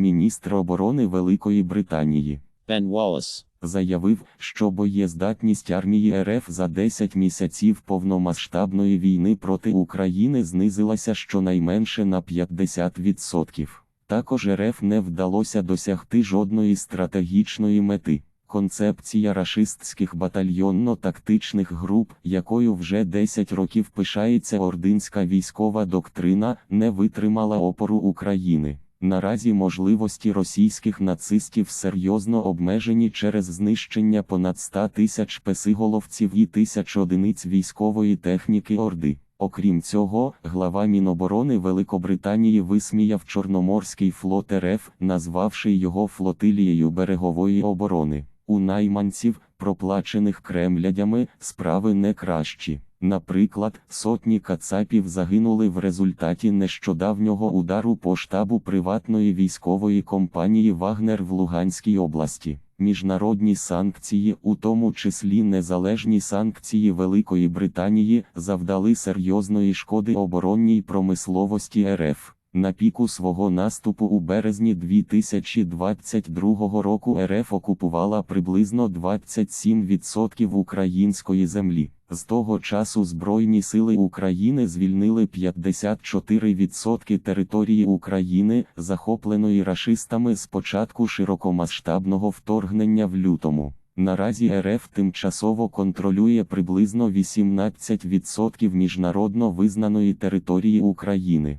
міністр оборони Великої Британії. Ben Wallace. Заявив, що боєздатність армії РФ за 10 місяців повномасштабної війни проти України знизилася щонайменше на 50%. Також РФ не вдалося досягти жодної стратегічної мети. Концепція рашистських батальйонно-тактичних груп, якою вже 10 років пишається ординська військова доктрина, не витримала опору України. Наразі можливості російських нацистів серйозно обмежені через знищення понад 100 тисяч песиголовців і тисяч одиниць військової техніки Орди. Окрім цього, глава Міноборони Великобританії висміяв Чорноморський флот РФ, назвавши його флотилією берегової оборони. У найманців, проплачених кремлядями, справи не кращі. Наприклад, сотні кацапів загинули в результаті нещодавнього удару по штабу приватної військової компанії Вагнер в Луганській області. Міжнародні санкції, у тому числі незалежні санкції Великої Британії, завдали серйозної шкоди оборонній промисловості РФ. На піку свого наступу у березні 2022 року РФ окупувала приблизно 27% української землі. З того часу Збройні сили України звільнили 54% території України, захопленої рашистами з початку широкомасштабного вторгнення в лютому. Наразі РФ тимчасово контролює приблизно 18% міжнародно визнаної території України.